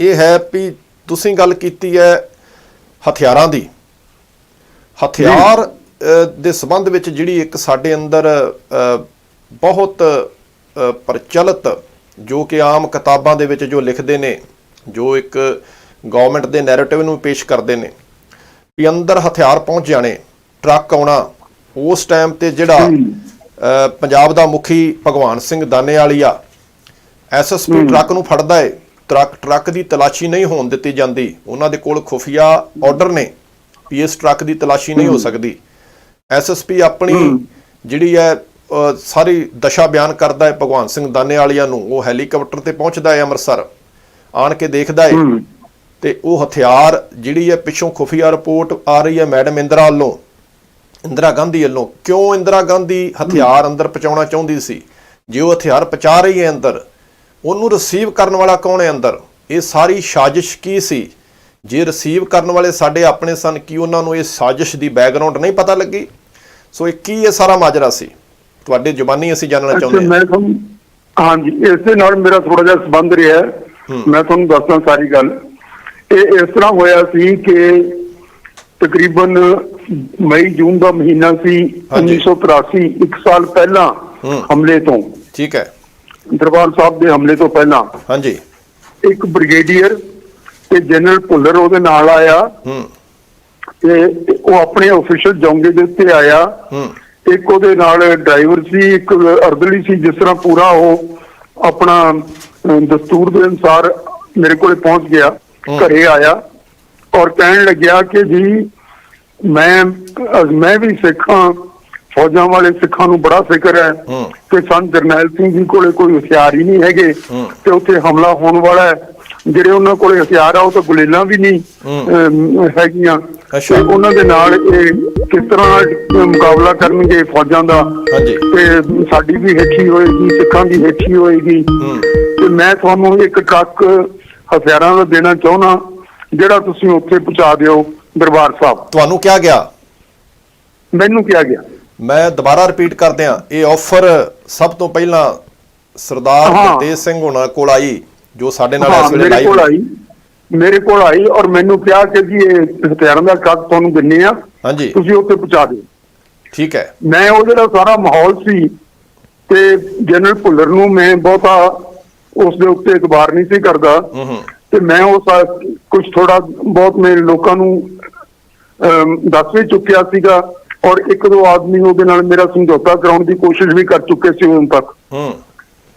ਇਹ ਹੈ ਵੀ ਤੁਸੀਂ ਗੱਲ ਕੀਤੀ ਹੈ ਹਥਿਆਰਾਂ ਦੀ। ਹਥਿਆਰ ਦੇ ਸੰਬੰਧ ਵਿੱਚ ਜਿਹੜੀ ਇੱਕ ਸਾਡੇ ਅੰਦਰ ਬਹੁਤ ਪ੍ਰਚਲਿਤ ਜੋ ਕਿ ਆਮ ਕਿਤਾਬਾਂ ਦੇ ਵਿੱਚ ਜੋ ਲਿਖਦੇ ਨੇ ਜੋ ਇੱਕ ਗਵਰਨਮੈਂਟ ਦੇ ਨੈਰੇਟਿਵ ਨੂੰ ਪੇਸ਼ ਕਰਦੇ ਨੇ ਵੀ ਅੰਦਰ ਹਥਿਆਰ ਪਹੁੰਚ ਜਾਣੇ ਟਰੱਕ ਆਉਣਾ ਉਸ ਟਾਈਮ ਤੇ ਜਿਹੜਾ ਪੰਜਾਬ ਦਾ ਮੁਖੀ ਭਗਵਾਨ ਸਿੰਘ ਦਾਨੇਵਾਲੀਆ ਐਸਐਸਪੀ ਟਰੱਕ ਨੂੰ ਫੜਦਾ ਏ ਟਰੱਕ ਟਰੱਕ ਦੀ ਤਲਾਸ਼ੀ ਨਹੀਂ ਹੋਣ ਦਿੱਤੀ ਜਾਂਦੀ। ਉਹਨਾਂ ਦੇ ਕੋਲ ਖੁਫੀਆ ਆਰਡਰ ਨੇ। ਵੀ ਇਸ ਟਰੱਕ ਦੀ ਤਲਾਸ਼ੀ ਨਹੀਂ ਹੋ ਸਕਦੀ। ਐਸਐਸਪੀ ਆਪਣੀ ਜਿਹੜੀ ਹੈ ਸਾਰੀ ਦਸ਼ਾ ਬਿਆਨ ਕਰਦਾ ਹੈ ਭਗਵਾਨ ਸਿੰਘ ਦਾਨੇਵਾਲੀਆ ਨੂੰ। ਉਹ ਹੈਲੀਕਾਪਟਰ ਤੇ ਪਹੁੰਚਦਾ ਹੈ ਅੰਮ੍ਰਿਤਸਰ। ਆਣ ਕੇ ਦੇਖਦਾ ਹੈ। ਤੇ ਉਹ ਹਥਿਆਰ ਜਿਹੜੀ ਹੈ ਪਿੱਛੋਂ ਖੁਫੀਆ ਰਿਪੋਰਟ ਆ ਰਹੀ ਹੈ ਮੈਡਮ ਇੰਦਰਾ ਵੱਲੋਂ। ਇੰਦਰਾ ਗਾਂਧੀ ਵੱਲੋਂ। ਕਿਉਂ ਇੰਦਰਾ ਗਾਂਧੀ ਹਥਿਆਰ ਅੰਦਰ ਪਹੁੰਚਾਉਣਾ ਚਾਹੁੰਦੀ ਸੀ? ਜੇ ਉਹ ਹਥਿਆਰ ਪਹੁੰਚਾ ਰਹੀ ਹੈ ਅੰਦਰ ਉਹਨੂੰ ਰਿਸੀਵ ਕਰਨ ਵਾਲਾ ਕੌਣ ਹੈ ਅੰਦਰ? ਇਹ ਸਾਰੀ ਸਾਜ਼ਿਸ਼ ਕੀ ਸੀ? ਜੇ ਰਿਸੀਵ ਕਰਨ ਵਾਲੇ ਸਾਡੇ ਆਪਣੇ ਸਨ ਕੀ ਉਹਨਾਂ ਨੂੰ ਇਹ ਸਾਜ਼ਿਸ਼ ਦੀ ਬੈਕਗ੍ਰਾਉਂਡ ਨਹੀਂ ਪਤਾ ਲੱਗੀ? ਸੋ ਇਹ ਕੀ ਇਹ ਸਾਰਾ ਮਾਜਰਾ ਸੀ? ਤੁਹਾਡੇ ਜ਼ੁਬਾਨੀ ਅਸੀਂ ਜਾਣਨਾ ਚਾਹੁੰਦੇ ਹਾਂ। ਮੈਂ ਤੁਹਾਨੂੰ ਹਾਂਜੀ ਇਸੇ ਨਾਲ ਮੇਰਾ ਥੋੜਾ ਜਿਹਾ ਸੰਬੰਧ ਰਿਹਾ ਹੈ। ਮੈਂ ਤੁਹਾਨੂੰ ਦੱਸਦਾ ਸਾਰੀ ਗੱਲ। ਇਹ ਇਸ ਤਰ੍ਹਾਂ ਹੋਇਆ ਸੀ ਕਿ ਤਕਰੀਬਨ ਮਈ ਜੂਨ ਦਾ ਮਹੀਨਾ ਸੀ ਹਾਂਜੀ। 1983 ਇੱਕ ਸਾਲ ਪਹਿਲਾਂ। ਹਮਲੇ ਤੋਂ। ਠੀਕ ਹੈ। ਦਰਬਾਰ ਸਾਹਿਬ ਦੇ ਹਮਲੇ ਤੋਂ ਪਹਿਲਾਂ ਹਾਂਜੀ। ਇੱਕ ਬ੍ਰਿਗੇਡੀਅਰ ਤੇ ਜਨਰਲ ਭੁੱਲਰ ਉਹਦੇ ਨਾਲ ਆਇਆ। ਹੂੰ। ਤੇ ਉਹ ਆਪਣੇ ਅਫੀਸ਼ੀਅਲ ਜੌਂਗੇ ਦੇ ਉੱਤੇ ਆਇਆ। ਹੂੰ। ਇੱਕ ਉਹਦੇ ਨਾਲ ਡਰਾਈਵਰ ਸੀ ਇੱਕ ਅਰਦਲੀ ਸੀ ਜਿਸ ਤਰ੍ਹਾਂ ਪੂਰਾ ਉਹ ਆਪਣਾ ਦਸਤੂਰ ਦੇ ਅਨੁਸਾਰ ਮੇਰੇ ਕੋਲੇ ਪਹੁੰਚ ਗਿਆ ਘਰੇ ਆਇਆ ਔਰ ਕਹਿਣ ਲੱਗਿਆ ਕਿ ਜੀ ਮੈਂ ਮੈਂ ਵੀ ਸਿੱਖਾਂ ਫੌਜਾਂ ਵਾਲੇ ਸਿੱਖਾਂ ਨੂੰ ਬੜਾ ਫਿਕਰ ਹੈ। ਕਿ ਸੰਤ ਜਰਨੈਲ ਸਿੰਘ ਜੀ ਕੋਲੇ ਕੋਈ ਹਥਿਆਰ ਹੀ ਨਹੀਂ ਹੈਗੇ। ਤੇ ਉੱਥੇ ਹਮਲਾ ਹੋਣ ਵਾਲਾ ਹੈ। ਜਿਹੜੇ ਉਹਨਾਂ ਕੋਲੇ ਹਥਿਆਰ ਆ ਉਹ ਤਾਂ ਗੁਲੇਲਾਂ ਵੀ ਨਹੀਂ ਹੈਗੀਆਂ। ਤੇ ਉਹਨਾਂ ਦੇ ਨਾਲ ਇਹ ਕਿਸ ਤਰ੍ਹਾਂ ਮੁਕਾਬਲਾ ਕਰਨਗੇ ਫੌਜਾਂ ਦਾ। ਤੇ ਸਾਡੀ ਵੀ ਹੇਠੀ ਹੋਏਗੀ ਸਿੱਖਾਂ ਦੀ ਹੇਠੀ ਹੋਏਗੀ। ਤੇ ਮੈਂ ਤੁਹਾਨੂੰ ਇੱਕ ਟਰੱਕ ਹਥਿਆਰਾਂ ਦਾ ਦੇਣਾ ਚਾਹੁੰਦਾ ਜਿਹੜਾ ਤੁਸੀਂ ਉੱਥੇ ਪਹੁੰਚਾ ਦਿਓ ਦਰਬਾਰ ਸਾਹਿਬ। ਤੁਹਾਨੂੰ ਕਿਹਾ ਗਿਆ? ਮੈਨੂੰ ਕਿਹਾ ਗਿਆ। ਮੈਂ ਦੁਬਾਰਾ ਰਿਪੀਟ ਕਰਦੇ ਹਾਂ। ਇਹ ਆਫਰ ਸਭ ਤੋਂ ਪਹਿਲਾਂ ਸਰਦਾਰ। ਗੁਰਤੇਜ ਸਿੰਘ ਹੋਣਾ ਕੋਲ ਆਈ ਜੋ ਸਾਡੇ ਨਾਲ ਇਸ ਵੇਲੇ ਲਾਈਵ ਮੇਰੇ ਕੋਲ ਆਈ ਔਰ ਮੈਨੂੰ ਕਿਹਾ ਕਿ ਜੀ ਇਹ ਹਥਿਆਰਾਂ ਦਾ ਟਰੱਕ ਤੁਹਾਨੂੰ ਦਿੰਨੇ ਆ। ਹਾਂਜੀ। ਤੁਸੀਂ ਉੱਥੇ ਪਹੁੰਚਾ ਦਿਓ। ਠੀਕ ਹੈ। ਮੈਂ ਉਹ ਜਿਹੜਾ ਸਾਰਾ ਮਾਹੌਲ ਸੀ ਤੇ ਜਨਰਲ ਭੁੱਲਰ ਨੂੰ ਮੈਂ ਬਹੁਤਾ ਉਸ ਦੇ ਉੱਤੇ ਇਤਬਾਰ ਨਹੀਂ ਸੀ ਕਰਦਾ। ਤੇ ਮੈਂ ਉਹ ਕੁਝ ਥੋੜਾ ਬਹੁਤ ਮੇਰੇ ਲੋਕਾਂ ਨੂੰ ਦੱਸ ਵੀ ਚੁੱਕਿਆ ਸੀਗਾ। ਔਰ ਇੱਕ ਦੋ ਆਦਮੀ ਉਹਦੇ ਨਾਲ ਮੇਰਾ ਸਮਝੌਤਾ ਕਰਾਉਣ ਦੀ ਕੋਸ਼ਿਸ਼ ਵੀ ਕਰ ਚੁੱਕੇ ਸੀ ਹੁਣ ਤੱਕ। ਹੂੰ।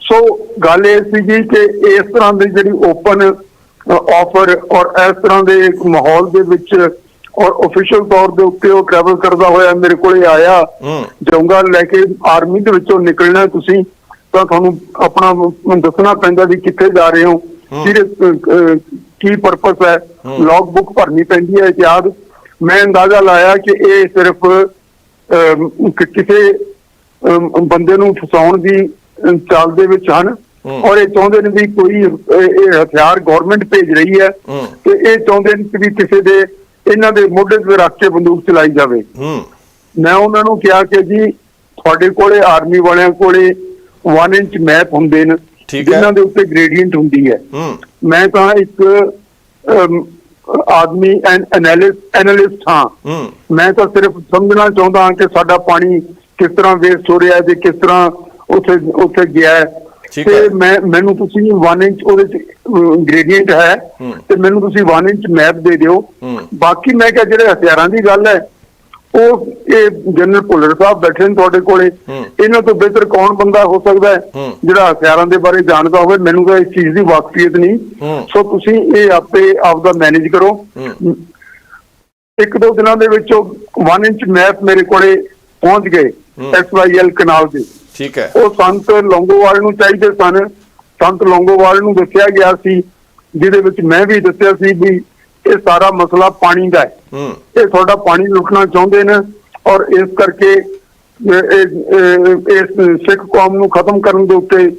ਸੋ ਗੱਲ ਇਹ ਸੀ ਜੀ ਕਿ ਇਸ ਤਰ੍ਹਾਂ ਦੀ ਜਿਹੜੀ ਓਪਨ ਆਫਰ ਔਰ ਇਸ ਤਰ੍ਹਾਂ ਦੇ ਇੱਕ ਮਾਹੌਲ ਦੇ ਵਿੱਚ ਔਰ ਅਫੀਸ਼ੀਅਲ ਤੌਰ ਦੇ ਉੱਤੇ ਉਹ ਟਰੈਵਲ ਕਰਦਾ ਹੋਇਆ ਮੇਰੇ ਕੋਲੇ ਆਇਆ। ਜੋਂਗਾ ਲੈ ਕੇ ਆਰਮੀ ਦੇ ਵਿੱਚੋਂ ਨਿਕਲਣਾ ਤੁਸੀਂ ਤਾਂ ਤੁਹਾਨੂੰ ਆਪਣਾ ਦੱਸਣਾ ਪੈਂਦਾ ਵੀ ਕਿੱਥੇ ਜਾ ਰਹੇ ਹੋ ਕਿਹੜੇ ਕੀ ਪਰਪਸ ਹੈ। ਲੌਗ ਬੁੱਕ ਭਰਨੀ ਪੈਂਦੀ ਹੈ ਇਤਿਆਦ ਮੈਂ ਅੰਦਾਜ਼ਾ ਲਾਇਆ ਕਿ ਇਹ ਸਿਰਫ ਕਿਸੇ ਬੰਦੇ ਨੂੰ ਫਸਾਉਣ ਦੀ ਚਾਲ ਦੇ ਵਿੱਚ ਹਨ। ਔਰ ਇਹ ਚਾਹੁੰਦੇ ਨੇ ਵੀ ਕੋਈ ਇਹ ਹਥਿਆਰ ਗਵਰਨਮੈਂਟ ਭੇਜ ਰਹੀ ਹੈ। ਤੇ ਇਹ ਚਾਹੁੰਦੇ ਨੇ ਕਿ ਕਿਸੇ ਦੇ ਇਹਨਾਂ ਦੇ ਮੋਢੇ ਤੇ ਰੱਖ ਕੇ ਬੰਦੂਕ ਚਲਾਈ ਜਾਵੇ ਮੈਂ ਉਹਨਾਂ ਨੂੰ ਕਿਹਾ ਕਿ ਜੀ ਤੁਹਾਡੇ ਕੋਲੇ ਆਰਮੀ ਵਾਲਿਆਂ ਕੋਲੇ 1 ਇੰਚ ਮੈਪ ਹੁੰਦੇ ਨੇ। ਜਿਨ੍ਹਾਂ ਦੇ ਉੱਤੇ ਗ੍ਰੇਡੀਅੰਟ ਹੁੰਦੀ ਹੈ ਮੈਂ ਤਾਂ ਇੱਕ ਆਦਮੀ ਐਨਾਲਿਸਟ ਐਨਾਲਿਸਟ ਹਾਂ ਮੈਂ ਤਾਂ ਸਿਰਫ ਸਮਝਣਾ ਚਾਹੁੰਦਾ ਹਾਂ ਕਿ ਸਾਡਾ ਪਾਣੀ ਕਿਸ ਤਰ੍ਹਾਂ ਵੇਸਟ ਹੋ ਰਿਹਾ ਹੈ ਤੇ ਕਿਸ ਤਰ੍ਹਾਂ ਉੱਥੇ ਉੱਥੇ ਗਿਆ ਹੈ। ਤੇ ਮੈਂ ਮੈਨੂੰ ਤੁਸੀਂ 1 ਇੰਚ ਉਹਦੇ ਚ ਗ੍ਰੇਡੀਅੰਟ ਹੈ। ਤੇ ਮੈਨੂੰ ਤੁਸੀਂ 1 ਇੰਚ ਮੈਪ ਦੇ ਦਿਓ। ਬਾਕੀ ਮੈਂ ਕਿਹਾ ਜਿਹੜੇ ਹਥਿਆਰਾਂ ਦੀ ਗੱਲ ਹੈ ਉਹ ਇਹ ਜਨਰਲ ਭੁੱਲਰ ਸਾਹਿਬ ਬੈਠੇ ਨੇ ਤੁਹਾਡੇ ਕੋਲੇ। ਇਹਨਾਂ ਤੋਂ ਬਿਹਤਰ ਕੌਣ ਬੰਦਾ ਹੋ ਸਕਦਾ ਹੈ। ਜਿਹੜਾ ਹਥਿਆਰਾਂ ਦੇ ਬਾਰੇ ਜਾਣਦਾ ਹੋਵੇ ਮੈਨੂੰ ਤਾਂ ਇਸ ਚੀਜ਼ ਦੀ ਵਾਕਫੀਅਤ ਨਹੀਂ। ਸੋ ਤੁਸੀਂ ਇਹ ਆਪੇ ਆਪਦਾ ਮੈਨੇਜ ਕਰੋ। ਇੱਕ ਦੋ ਦਿਨਾਂ ਦੇ ਵਿੱਚ ਉਹ 1 ਇੰਚ ਮੈਪ ਮੇਰੇ ਕੋਲੇ ਪਹੁੰਚ ਗਏ। ਐਸਵਾਈਐਲ ਕਨਾਲ ਦੇ ਠੀਕ ਹੈ ਉਹ ਸੰਤ ਲੌਂਗੋਵਾਲ ਨੂੰ ਚਾਹੀਦੇ ਸਨ ਸੰਤ ਲੌਂਗੋਵਾਲ ਨੂੰ ਦੱਸਿਆ ਗਿਆ ਸੀ ਜਿਹਦੇ ਵਿੱਚ ਮੈਂ ਵੀ ਦੱਸਿਆ ਸੀ ਵੀ ਇਹ ਸਾਰਾ ਮਸਲਾ ਪਾਣੀ ਦਾ ਹੈ। ਹੂੰ। ਇਹ ਤੁਹਾਡਾ ਪਾਣੀ ਲੁੱਟਣਾ ਚਾਹੁੰਦੇ ਨੇ ਔਰ ਇਸ ਕਰਕੇ ਇਸ ਸਿੱਖ ਕੌਮ ਨੂੰ ਖਤਮ ਕਰਨ ਦੇ ਉੱਤੇ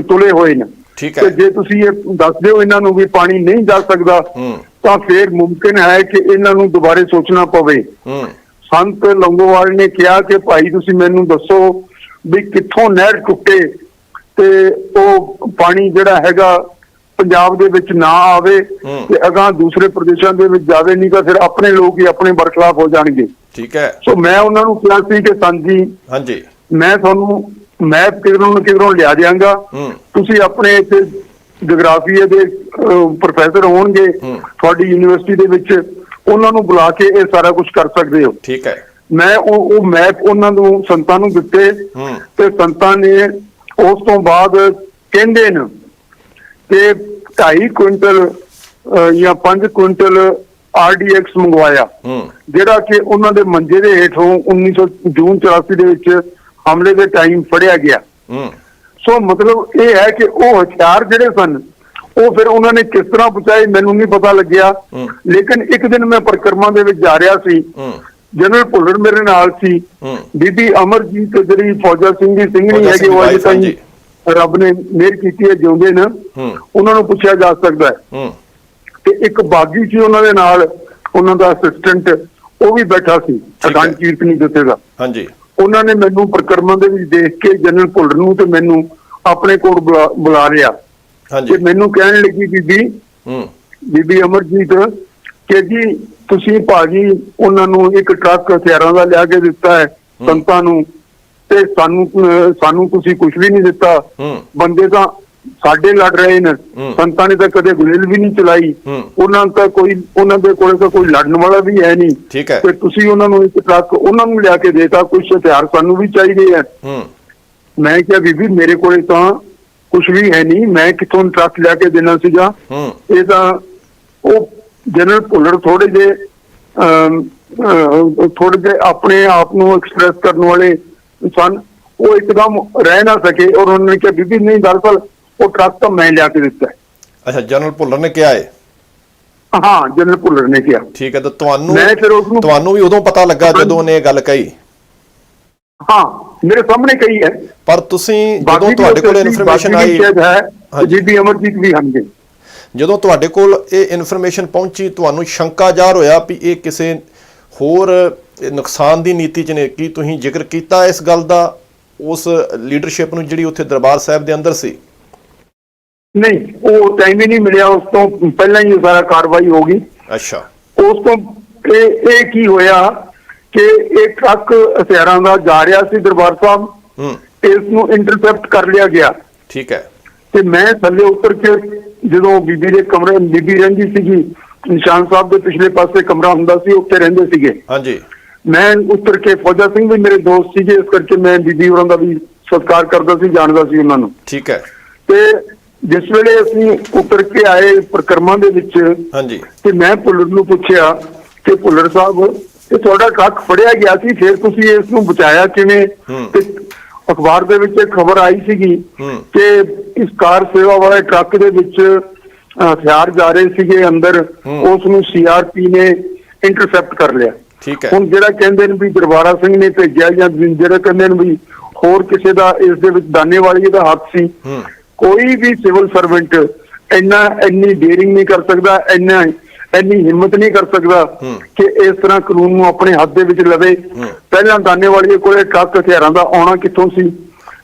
ਤੁਲੇ ਹੋਏ ਨੇ। ਠੀਕ ਹੈ। ਜੇ ਤੁਸੀਂ ਇਹ ਦੱਸ ਦਿਓ ਇਹਨਾਂ ਨੂੰ ਵੀ ਪਾਣੀ ਨਹੀਂ ਜਾ ਸਕਦਾ ਹੂੰ। ਤਾਂ ਫਿਰ ਮੁਮਕਿਨ ਹੈ ਕਿ ਇਹਨਾਂ ਨੂੰ ਦੁਬਾਰੇ ਸੋਚਣਾ ਪਵੇ। ਹੂੰ। ਸੰਤ ਲੰਗੋਵਾਲ ਨੇ ਕਿਹਾ ਕਿ ਭਾਈ ਤੁਸੀਂ ਮੈਨੂੰ ਦੱਸੋ ਵੀ ਕਿੱਥੋਂ ਨਹਿਰ ਟੁੱਟੇ ਤੇ ਉਹ ਪਾਣੀ ਜਿਹੜਾ ਹੈਗਾ ਪੰਜਾਬ ਦੇ ਵਿੱਚ ਨਾ ਆਵੇ। ਤੇ ਅਗਾਂਹ ਦੂਸਰੇ ਪ੍ਰਦੇਸ਼ਾਂ ਦੇ ਵਿੱਚ ਜਾਵੇ ਨਹੀਂ ਤਾਂ ਫਿਰ ਆਪਣੇ ਲੋਕ ਹੀ ਆਪਣੇ ਬਰਖਲਾਫ ਹੋ ਜਾਣਗੇ। ਠੀਕ ਹੈ। ਸੋ ਮੈਂ ਉਹਨਾਂ ਨੂੰ ਕਿਹਾ ਸੀ ਕਿ ਸੰਜੀ ਹਾਂਜੀ। ਮੈਂ ਤੁਹਾਨੂੰ ਮੈਂ ਕਿਧਰੋਂ ਕਿਧਰੋਂ ਲਿਆ ਦਿਆਂਗਾ। ਹੂੰ। ਤੁਸੀਂ ਆਪਣੇ ਇੱਥੇ ਜਗਰਾਫੀ ਦੇ ਪ੍ਰੋਫੈਸਰ ਹੋਣਗੇ। ਤੁਹਾਡੀ ਯੂਨੀਵਰਸਿਟੀ ਦੇ ਵਿੱਚ ਉਹਨਾਂ ਨੂੰ ਬੁਲਾ ਕੇ ਇਹ ਸਾਰਾ ਕੁਝ ਕਰ ਸਕਦੇ ਹੋ। ਠੀਕ ਹੈ। ਮੈਂ ਉਹ ਉਹ ਮੈਪ ਉਹਨਾਂ ਨੂੰ ਸੰਤਾਂ ਨੂੰ ਦਿੱਤੇ। ਤੇ ਸੰਤਾਂ ਨੇ ਉਸ ਤੋਂ ਬਾਅਦ ਕਹਿੰਦੇ ਨੇ ਕਿ 2.5 ਕੁਇੰਟਲ ਜਾਂ 5 ਕੁਇੰਟਲ ਆਰਡੀਐਕਸ ਮੰਗਵਾਇਆ। ਜਿਹੜਾ ਕਿ ਉਹਨਾਂ ਦੇ ਮੰਜੇ ਦੇ ਹੇਠੋਂ 1900 ਜੂਨ 84 ਦੇ ਵਿੱਚ ਹਮਲੇ ਦੇ ਟਾਈਮ ਫੜਿਆ ਗਿਆ। ਸੋ ਮਤਲਬ ਇਹ ਹੈ ਕਿ ਉਹ ਹਥਿਆਰ ਜਿਹੜੇ ਸਨ ਉਹ ਫਿਰ ਉਹਨਾਂ ਨੇ ਕਿਸ ਤਰ੍ਹਾਂ ਪਹੁੰਚਾਏ ਮੈਨੂੰ ਨਹੀਂ ਪਤਾ ਲੱਗਿਆ। ਲੇਕਿਨ ਇੱਕ ਦਿਨ ਮੈਂ ਪਰਿਕਰਮਾ ਦੇ ਵਿੱਚ ਜਾ ਰਿਹਾ ਸੀ। ਜਨਰਲ ਭੁੱਲਰ ਮੇਰੇ ਨਾਲ ਸੀ। ਬੀਬੀ ਅਮਰਜੀਤ ਜਿਹੜੀ ਫੌਜਾ ਸਿੰਘ ਦੀ ਸਿੰਘਣੀ ਹੈਗੀ ਉਹ ਅੱਜ। ਤਾਈਂ ਰੱਬ ਨੇ ਮਿਹਰ ਕੀਤੀ ਹੈ ਜਿਉਂਦੇ ਨੇ ਉਹਨਾਂ ਨੂੰ ਪੁੱਛਿਆ ਜਾ ਸਕਦਾ ਹੈ। ਤੇ ਇੱਕ ਬਾਗੀ ਸੀ ਉਹਨਾਂ ਦੇ ਨਾਲ ਉਹਨਾਂ ਦਾ ਅਸਿਸਟੈਂਟ ਉਹ ਵੀ ਬੈਠਾ ਸੀ। ਅਖੰਡ ਕੀਰਤਨੀ ਜਥੇ ਦਾ ਹਾਂਜੀ। ਉਹਨਾਂ ਨੇ ਮੈਨੂੰ ਪ੍ਰਕਰਮਾਂ ਦੇ ਵਿੱਚ ਦੇਖ ਕੇ ਜਨਰਲ ਭੁੱਲਰ ਨੂੰ ਤੇ ਮੈਨੂੰ ਆਪਣੇ ਕੋਲ ਬੁਲਾ- ਲਿਆ। ਤੇ ਹਾਂਜੀ ਮੈਨੂੰ ਕਹਿਣ ਲੱਗੀ ਬੀਬੀ ਹੂੰ। ਬੀਬੀ ਅਮਰਜੀਤ ਕਿ ਜੀ ਤੁਸੀਂ ਭਾਜੀ ਉਹਨਾਂ ਨੂੰ ਇੱਕ ਟਰੱਕ ਹਥਿਆਰਾਂ ਦਾ ਲਿਆ ਕੇ ਦਿੱਤਾ ਹੈ। ਸੰਤਾਂ ਨੂੰ। ਤੇ ਸਾਨੂੰ ਸਾਨੂੰ ਤੁਸੀਂ ਕੁਝ ਵੀ ਨਹੀਂ ਦਿੱਤਾ। ਬੰਦੇ ਤਾਂ ਸਾਡੇ ਲੜ ਰਹੇ ਨੇ। ਸੰਤਾਂ ਨੇ ਤਾਂ ਕਦੇ ਗੁਲੇਲ ਵੀ ਨਹੀਂ ਚਲਾਈ। ਉਹਨਾਂ ਦਾ ਕੋਈ ਉਹਨਾਂ ਦੇ ਕੋਲੇ ਤਾਂ ਕੋਈ ਲੜਨ ਵਾਲਾ ਵੀ ਹੈ ਨਹੀਂ। ਠੀਕ ਹੈ। ਤੇ ਤੁਸੀਂ ਉਹਨਾਂ ਨੂੰ ਇੱਕ ਟਰੱਕ ਉਹਨਾਂ ਨੂੰ ਲਿਆ ਕੇ ਦੇਤਾ ਕੁਝ ਹਥਿਆਰ ਸਾਨੂੰ ਵੀ ਚਾਹੀਦੇ ਆ। ਮੈਂ ਕਿਹਾ ਬੀਬੀ ਮੇਰੇ ਕੋਲੇ ਤਾਂ ਕੁਝ ਵੀ ਹੈ ਨਹੀਂ। ਮੈਂ ਕਿੱਥੋਂ ਟਰੱਕ ਲਿਆ ਕੇ ਦੇਣਾ ਸੀਗਾ? ਇਹ ਤਾਂ ਉਹ ਜਨਰਲ ਭੁੱਲਰ ਥੋੜੇ ਜੇ ਥੋੜੇ ਜੇ ਆਪਣੇ ਆਪ ਨੂੰ ਐਕਸਪ੍ਰੈਸ ਕਰਨ ਵਾਲੇ ਸਨ ਉਹ ਇੱਕਦਮ ਰਹਿ ਨਾ ਸਕੇ ਔਰ ਉਹਨਾਂ ਨੇ ਕਿਹਾ ਬੀਬੀ ਨਹੀਂ ਦਰਅਸਲ ਉਹ ਟਰੱਕ ਤਾਂ ਮੈਂ ਲਿਆ ਕੇ ਦਿੱਤਾ। ਅੱਛਾ ਜਨਰਲ ਭੁੱਲਰ ਨੇ ਕਿਹਾ ਹੈ ਹਾਂ ਜਨਰਲ ਭੁੱਲਰ ਨੇ ਕਿਹਾ। ਠੀਕ ਹੈ ਤਾਂ ਤੁਹਾਨੂੰ ਮੈਂ ਫਿਰ ਉਸਨੂੰ ਤੁਹਾਨੂੰ ਵੀ ਉਦੋਂ ਪਤਾ ਲੱਗਾ ਜਦੋਂ ਉਹਨੇ ਇਹ ਗੱਲ ਕਹੀ? ਹਾਂ ਮੇਰੇ ਸਾਹਮਣੇ ਕਹੀ ਹੈ। ਪਰ ਤੁਸੀਂ ਜਦੋਂ ਤੁਹਾਡੇ ਕੋਲ ਇਨਫੋਰਮੇਸ਼ਨ ਆਈ। ਬੀਬੀ ਅਮਰਜੀਤ ਵੀ ਹਨਗੇ ਜਦੋਂ ਤੁਹਾਡੇ ਕੋਲ ਇਹ ਇਨਫੋਰਮੇਸ਼ਨ ਪਹੁੰਚੀ ਤੁਹਾਨੂੰ ਸ਼ੰਕਾ ਜ਼ਾਹਰ ਹੋਇਆ ਵੀ ਇਹ ਕਿਸੇ ਹੋਰ ਇਹ ਨੁਕਸਾਨ ਦੀ ਨੀਤੀ ਚ ਨੇ ਕੀ ਤੁਸੀਂ ਜ਼ਿਕਰ ਕੀਤਾ ਇਸ ਗੱਲ ਦਾ ਉਸ ਲੀਡਰਸ਼ਿਪ ਨੂੰ ਜਿਹੜੀ ਉੱਥੇ ਦਰਬਾਰ ਸਾਹਿਬ ਦੇ ਅੰਦਰ ਸੀ? ਨਹੀਂ ਉਹ ਟਾਈਮ ਹੀ ਨਹੀਂ ਮਿਲਿਆ ਉਸ ਤੋਂ ਪਹਿਲਾਂ ਹੀ ਸਾਰਾ ਕਾਰਵਾਈ ਹੋ ਗਈ। ਅੱਛਾ। ਉਸ ਤੋਂ ਇਹ ਇਹ ਕੀ ਹੋਇਆ ਕਿ ਇਹ ਟਰੱਕ ਹਥਿਆਰਾਂ ਦਾ ਜਾ ਰਿਹਾ ਸੀ ਦਰਬਾਰ ਸਾਹਿਬ। ਹੂੰ। ਇਸ ਨੂੰ ਇੰਟਰਸੈਪਟ ਕਰ ਲਿਆ ਗਿਆ। ਠੀਕ ਹੈ। ਤੇ ਮੈਂ ਥੱਲੇ ਉਤਰ ਕੇ ਜਦੋਂ ਬੀਬੀ ਦੇ ਕਮਰੇ ਬੀਬੀ ਰਹਿੰਦੀ ਸੀਗੀ ਨਿਸ਼ਾਨ ਸਾਹਿਬ ਦੇ ਪਿਛਲੇ ਪਾਸੇ ਕਮਰਾ ਹੁੰਦਾ ਸੀ ਉੱਥੇ ਰਹਿੰਦੇ ਸੀਗੇ। ਹਾਂਜੀ। ਮੈਂ ਉਤਰ ਕੇ ਫੌਜਾ ਸਿੰਘ ਵੀ ਮੇਰੇ ਦੋਸਤ ਸੀਗੇ ਇਸ ਕਰਕੇ ਮੈਂ ਬੀਬੀ ਹੋਰਾਂ ਦਾ ਵੀ ਸਤਿਕਾਰ ਕਰਦਾ ਸੀ ਜਾਣਦਾ ਸੀ ਉਹਨਾਂ ਨੂੰ ਠੀਕ ਹੈ ਤੇ ਜਿਸ ਵੇਲੇ ਅਸੀਂ ਉਤਰ ਕੇ ਆਏ ਪ੍ਰਕਰਮਾਂ ਦੇ ਵਿੱਚ ਹਾਂਜੀ ਤੇ ਮੈਂ ਭੁੱਲਰ ਨੂੰ ਪੁੱਛਿਆ ਕਿ ਭੁੱਲਰ ਸਾਹਿਬ ਇਹ ਤੁਹਾਡਾ ਟਰੱਕ ਫੜਿਆ ਗਿਆ ਸੀ ਫਿਰ ਤੁਸੀਂ ਇਸ ਨੂੰ ਬਚਾਇਆ ਕਿਵੇਂ। ਤੇ ਅਖਬਾਰ ਦੇ ਵਿੱਚ ਖਬਰ ਆਈ ਸੀਗੀ। ਕਿ ਇਸ ਕਾਰ ਸੇਵਾ ਵਾਲੇ ਟਰੱਕ ਦੇ ਵਿੱਚ ਹਥਿਆਰ ਜਾ ਰਹੇ ਸੀਗੇ ਅੰਦਰ। ਉਸ ਨੂੰ ਸੀਆਰਪੀ ਨੇ ਇੰਟਰਸੈਪਟ ਕਰ ਲਿਆ ਠੀਕ ਹੈ ਹੁਣ ਜਿਹੜਾ ਕਹਿੰਦੇ ਨੇ ਵੀ ਦਰਬਾਰਾ ਸਿੰਘ ਨੇ ਭੇਜਿਆ ਜਾਂ ਜਿਹੜਾ ਕਹਿੰਦੇ ਨੇ ਵੀ ਹੋਰ ਕਿਸੇ ਦਾ ਇਸ ਦੇ ਵਿੱਚ ਦਾਨੇ ਵਾਲੀ ਦਾ ਹੱਥ ਸੀ ਕੋਈ ਵੀ ਸਿਵਲ ਸਰਵੈਂਟ ਇੰਨਾ ਇੰਨੀ ਡੇਰਿੰਗ ਨਹੀਂ ਕਰ ਸਕਦਾ ਇੰਨਾ ਇੰਨੀ ਹਿੰਮਤ ਨਹੀਂ ਕਰ ਸਕਦਾ। ਕਿ ਇਸ ਤਰ੍ਹਾਂ ਕਾਨੂੰਨ ਨੂੰ ਆਪਣੇ ਹੱਥ ਦੇ ਵਿੱਚ ਲਵੇ। ਪਹਿਲਾਂ ਦਾਨੇ ਵਾਲੀਏ ਕੋਲੇ ਟਰੱਕ ਹਥਿਆਰਾਂ ਦਾ ਆਉਣਾ ਕਿੱਥੋਂ ਸੀ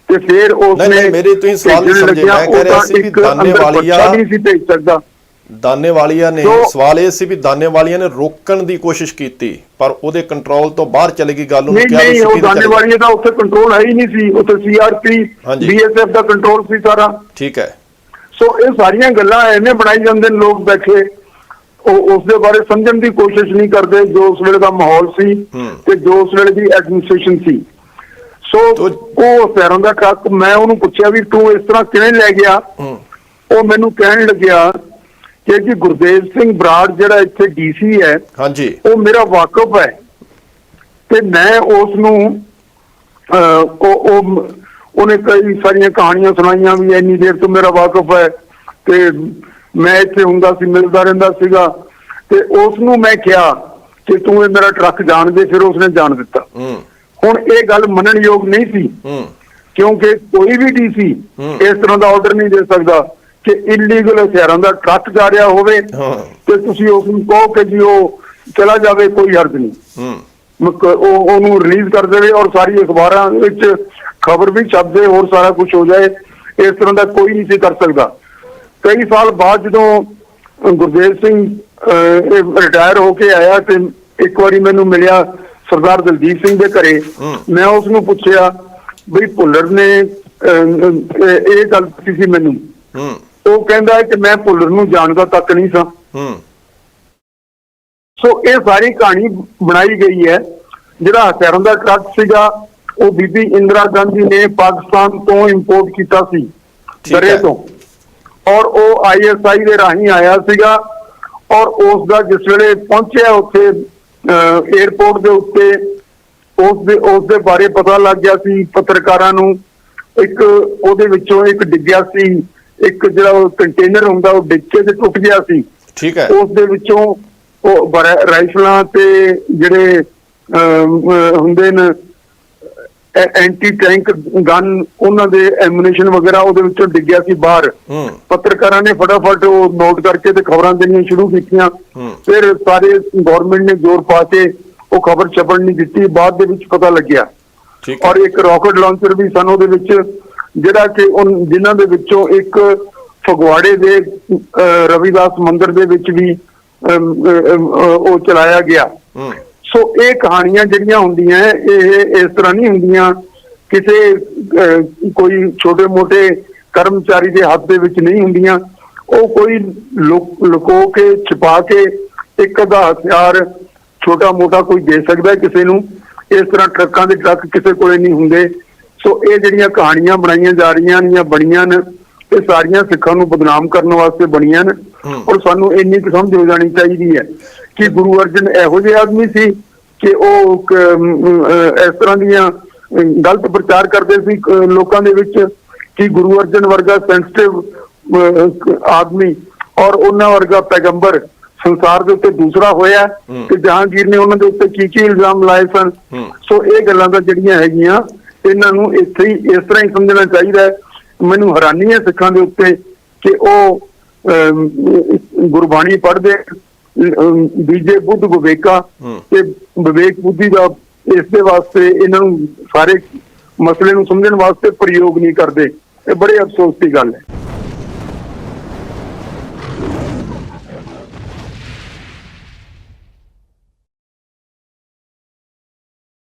ਤੇ ਫਿਰ ਉਸ ਨੇ ਮੇਰੀ ਤੁਸੀਂ ਸਵਾਲ ਨਹੀਂ ਸਮਝੇ। ਮੈਂ ਕਹਿ ਰਿਹਾ ਸੀ ਵੀ ਇੱਕ ਦਾਨੇ ਵਾਲੀਆ- ਨਹੀਂ ਸੀ ਭੇਜ ਸਕਦਾ ਦਾਨੇ ਵਾਲੀਆ ਨੇ ਸਵਾਲ ਇਹ ਸੀ ਵੀ ਦਾਨੇ ਵਾਲੀਆ ਨੇ ਰੋਕਣ ਦੀ ਕੋਸ਼ਿਸ਼ ਕੀਤੀ ਪਰ ਉਹਦੇ ਕੰਟਰੋਲ ਤੋਂ ਬਾਹਰ ਚਲੀ ਗਈ ਗੱਲ ਉਹਨੂੰ ਕਿਹਾ ਨਹੀਂ ਉਹ ਦਾਨੇ। ਵਾਲੀਏ ਦਾ ਉੱਥੇ ਕੰਟਰੋਲ ਹੈ ਹੀ ਨਹੀਂ ਸੀ ਉੱਥੇ ਸੀਆਰਪੀ। ਬੀਐਸਐਫ ਦਾ ਕੰਟਰੋਲ ਸੀ ਸਾਰਾ ਠੀਕ ਹੈ ਸੋ ਇਹ ਸਾਰੀਆਂ ਗੱਲਾਂ ਐਵੇਂ ਬਣਾਈ ਜਾਂਦੇ ਨੇ ਲੋਕ ਬੈਠੇ ਉਹ ਉਸ ਦੇ ਬਾਰੇ ਸਮਝਣ ਦੀ ਕੋਸ਼ਿਸ਼ ਨਹੀਂ ਕਰਦੇ ਜੋ ਉਸ ਵੇਲੇ ਦਾ ਮਾਹੌਲ ਸੀ। ਤੇ ਜੋ ਉਸ ਵੇਲੇ ਦੀ ਐਡਮਿਨਿਸਟ੍ਰੇਸ਼ਨ ਸੀ ਸੋ ਉਹ ਪੈਰੋਂ ਦਾ ਟਰੱਕ ਮੈਂ ਉਹਨੂੰ ਪੁੱਛਿਆ ਵੀ ਤੂੰ ਇਸ ਤਰ੍ਹਾਂ ਕਿਵੇਂ ਲੈ ਗਿਆ ਉਹ ਮੈਨੂੰ ਕਹਿਣ ਲੱਗਿਆ ਕਿ ਜੀ ਗੁਰਦੇਵ ਸਿੰਘ ਬਰਾੜ ਜਿਹੜਾ ਇੱਥੇ ਡੀਸੀ ਹੈ ਹਾਂਜੀ। ਉਹ ਮੇਰਾ ਵਾਕਫ ਹੈ। ਤੇ ਮੈਂ ਉਸ ਨੂੰ ਉਹ ਉਹ ਉਹਨੇ ਕਈ ਸਾਰੀਆਂ ਕਹਾਣੀਆਂ ਸੁਣਾਈਆਂ ਵੀ ਇੰਨੀ ਦੇਰ ਤੋਂ ਮੇਰਾ ਵਾਕਫ ਹੈ ਤੇ ਮੈਂ ਇੱਥੇ ਹੁੰਦਾ ਸੀ ਮਿਲਦਾ ਰਹਿੰਦਾ ਸੀਗਾ। ਤੇ ਉਸ ਨੂੰ ਮੈਂ ਕਿਹਾ ਕਿ ਤੂੰ ਇਹ ਮੇਰਾ ਟਰੱਕ ਜਾਣ ਦੇ ਫਿਰ ਉਸਨੇ ਜਾਣ ਦਿੱਤਾ। ਹੁਣ ਇਹ ਗੱਲ ਮੰਨਣਯੋਗ ਨਹੀਂ ਸੀ। ਕਿਉਂਕਿ ਕੋਈ ਵੀ ਡੀਸੀ। ਇਸ ਤਰ੍ਹਾਂ ਦਾ ਆਰਡਰ ਨਹੀਂ ਦੇ ਸਕਦਾ। ਕਿ ਇਲੀਗਲ ਹਥਿਆਰਾਂ ਦਾ ਟਰੱਕ ਜਾ ਰਿਹਾ ਹੋਵੇ ਤੇ ਤੁਸੀਂ ਉਸ ਨੂੰ ਕਹੋ ਕਿ ਜੀ ਉਹ ਚਲਾ ਜਾਵੇ ਕੋਈ ਹਰਜ ਨਹੀਂ। ਉਹ ਉਹਨੂੰ ਰਿਲੀਜ਼ ਕਰ ਦੇਵੇ ਔਰ ਸਾਰੀ ਅਖਬਾਰਾਂ ਵਿੱਚ ਖਬਰ ਵੀ ਛਪ ਜਾਏ ਹੋਰ ਸਾਰਾ ਕੁਝ ਹੋ ਜਾਏ ਇਸ ਤਰ੍ਹਾਂ ਦਾ ਕੋਈ ਨਹੀਂ ਸੀ ਕਰ ਸਕਦਾ। ਕਈ ਸਾਲ ਬਾਅਦ ਜਦੋਂ ਗੁਰਦੇਵ ਸਿੰਘ ਰਿਟਾਇਰ ਹੋ ਕੇ ਆਇਆ ਤੇ ਇੱਕ ਵਾਰੀ ਮੈਨੂੰ ਮਿਲਿਆ ਸਰਦਾਰ ਦਲਜੀਤ ਸਿੰਘ ਦੇ ਘਰੇ। ਮੈਂ ਉਸ ਨੂੰ ਪੁੱਛਿਆ ਬਈ ਭੁੱਲਰ ਨੇ ਇਹ ਗੱਲ ਦੱਸੀ ਸੀ ਮੈਨੂੰ। ਹੂੰ। ਉਹ ਕਹਿੰਦਾ ਕਿ ਮੈਂ ਭੁੱਲਰ ਨੂੰ ਜਾਣਦਾ ਤੱਕ ਨਹੀਂ ਸਾਂ। ਹੂੰ। ਸੋ ਇਹ ਸਾਰੀ ਕਹਾਣੀ ਬਣਾਈ ਗਈ ਹੈ। ਜਿਹੜਾ ਹਥਿਆਰਾਂ ਦਾ ਟਰੱਕ ਸੀਗਾ ਉਹ ਬੀਬੀ ਇੰਦਰਾ ਗਾਂਧੀ ਨੇ ਪਾਕਿਸਤਾਨ ਤੋਂ ਇੰਪੋਰਟ ਕੀਤਾ ਸੀ। ਦਰੇ ਤੋਂ। ਔਰ ਉਹ ਆਈਐਸਆਈ ਦੇ ਰਾਹੀਂ ਆਇਆ ਸੀਗਾ ਔਰ ਉਸ ਦਾ ਜਿਸ ਵੇਲੇ ਪਹੁੰਚਿਆ ਉੱਥੇ 에ਅਰਪੋਰਟ ਦੇ ਉੱਤੇ ਉਸ ਦੇ ਉਸ ਦੇ ਬਾਰੇ ਪਤਾ ਲੱਗ ਗਿਆ ਸੀ ਪੱਤਰਕਾਰਾਂ ਨੂੰ। ਇੱਕ ਉਹਦੇ ਵਿੱਚੋਂ ਇੱਕ ਡਿੱਗਿਆ ਸੀ। ਇੱਕ ਜਿਹੜਾ ਕੰਟੇਨਰ ਹੁੰਦਾ ਉਹ ਡਿੱਗ ਕੇ ਤੇ ਟੁੱਟ ਗਿਆ ਸੀ। ਠੀਕ ਹੈ। ਉਸ ਦੇ ਵਿੱਚੋਂ ਉਹ ਰਾਈਫਲਾਂ ਤੇ ਜਿਹੜੇ ਹੁੰਦੇ ਨੇ ਐਂਟੀ ਟੈਂਕ ਗਨ ਉਹਨਾਂ ਦੇ ਐਮੂਨੇਸ਼ਨ ਵਗੈਰਾ ਉਹਦੇ ਵਿੱਚੋਂ ਡਿੱਗਿਆ ਸੀ ਬਾਹਰ। ਪੱਤਰਕਾਰਾਂ ਨੇ ਫਟਾਫਟ ਉਹ ਨੋਟ ਕਰਕੇ ਤੇ ਖਬਰਾਂ ਦੇਣੀਆਂ ਸ਼ੁਰੂ ਕੀਤੀਆਂ। ਫਿਰ ਸਾਰੇ ਗਵਰਨਮੈਂਟ ਨੇ ਜ਼ੋਰ ਪਾ ਕੇ ਉਹ ਖਬਰ ਛਪਣ ਨਹੀਂ ਦਿੱਤੀ। ਬਾਅਦ ਦੇ ਵਿੱਚ ਪਤਾ ਲੱਗਿਆ। ਔਰ ਇੱਕ ਰਾਕਟ ਲਾਂਚਰ ਵੀ ਸਨ ਉਹਦੇ ਵਿੱਚ ਜਿਹੜਾ ਕਿ ਉਨ ਜਿਨ੍ਹਾਂ ਦੇ ਵਿੱਚੋਂ ਇੱਕ ਫਗਵਾੜੇ ਦੇ ਰਵਿਦਾਸ ਮੰਦਿਰ ਦੇ ਵਿੱਚ ਵੀ ਉਹ ਚਲਾਇਆ ਗਿਆ। ਸੋ ਇਹ ਕਹਾਣੀਆਂ ਜਿਹੜੀਆਂ ਹੁੰਦੀਆਂ ਇਹ ਇਸ ਤਰ੍ਹਾਂ ਨਹੀਂ ਹੁੰਦੀਆਂ ਕਿਸੇ ਕੋਈ ਛੋਟੇ-ਮੋਟੇ ਕਰਮਚਾਰੀ ਦੇ ਹੱਥ ਦੇ ਵਿੱਚ ਨਹੀਂ ਹੁੰਦੀਆਂ। ਉਹ ਕੋਈ ਲੁਕ- ਕੇ ਛੁਪਾ ਕੇ ਇੱਕ ਅੱਧਾ ਹਥਿਆਰ ਛੋਟਾ-ਮੋਟਾ ਕੋਈ ਦੇ ਸਕਦਾ ਕਿਸੇ ਨੂੰ। ਇਸ ਤਰ੍ਹਾਂ ਟਰੱਕਾਂ ਦੇ ਟਰੱਕ ਕਿਸੇ ਕੋਲੇ ਨਹੀਂ ਹੁੰਦੇ। ਸੋ ਇਹ ਜਿਹੜੀਆਂ ਕਹਾਣੀਆਂ ਬਣਾਈਆਂ ਜਾ ਰਹੀਆਂ ਨੇ ਜਾਂ ਬਣੀਆਂ ਨੇ ਇਹ ਸਾਰੀਆਂ ਸਿੱਖਾਂ ਨੂੰ ਬਦਨਾਮ ਕਰਨ ਵਾਸਤੇ ਬਣੀਆਂ ਨੇ। ਔਰ ਸਾਨੂੰ ਇੰਨੀ ਕੁ ਸਮਝ ਹੋ ਜਾਣੀ ਚਾਹੀਦੀ ਹੈ ਕਿ ਗੁਰੂ ਅਰਜਨ ਇਹੋ ਜਿਹੇ ਆਦਮੀ ਸੀ ਕਿ ਉਹ ਇਸ ਤਰ੍ਹਾਂ ਦੀਆਂ ਗਲਤ ਪ੍ਰਚਾਰ ਕਰਦੇ ਸੀ ਲੋਕਾਂ ਦੇ ਵਿੱਚ ਕਿ ਗੁਰੂ ਅਰਜਨ ਵਰਗਾ ਸੈਂਸਿਟਿਵ ਆਦਮੀ ਔਰ ਉਹਨਾਂ ਵਰਗਾ ਪੈਗੰਬਰ ਸੰਸਾਰ ਦੇ ਉੱਤੇ ਦੂਸਰਾ ਹੋਇਆ। ਕਿ ਜਹਾਂਗੀਰ ਨੇ ਉਹਨਾਂ ਦੇ ਉੱਤੇ ਕੀ ਕੀ ਇਲਜ਼ਾਮ ਲਾਏ ਸਨ। ਸੋ ਇਹ ਗੱਲਾਂ ਤਾਂ ਜਿਹੜੀਆਂ ਹੈਗੀਆਂ ਇਹਨਾਂ ਨੂੰ ਇੱਥੇ ਹੀ ਇਸ ਤਰ੍ਹਾਂ ਹੀ ਸਮਝਣਾ ਚਾਹੀਦਾ ਹੈ। ਮੈਨੂੰ ਹੈਰਾਨੀ ਹੈ ਸਿੱਖਾਂ ਦੇ ਉੱਤੇ ਕਿ ਉਹ ਗੁਰਬਾਣੀ ਪੜ੍ਹਦੇ ਬੀਜੇ ਬੁੱਧ ਵਿਵੇਕਾ। ਤੇ ਵਿਵੇਕ ਬੁੱਧੀ ਦਾ ਇਸ ਦੇ ਵਾਸਤੇ ਇਹਨਾਂ ਨੂੰ ਸਾਰੇ ਮਸਲੇ ਨੂੰ ਸਮਝਣ ਵਾਸਤੇ ਪ੍ਰਯੋਗ ਨਹੀਂ ਕਰਦੇ। ਇਹ ਬੜੇ ਅਫਸੋਸ ਦੀ ਗੱਲ ਹੈ।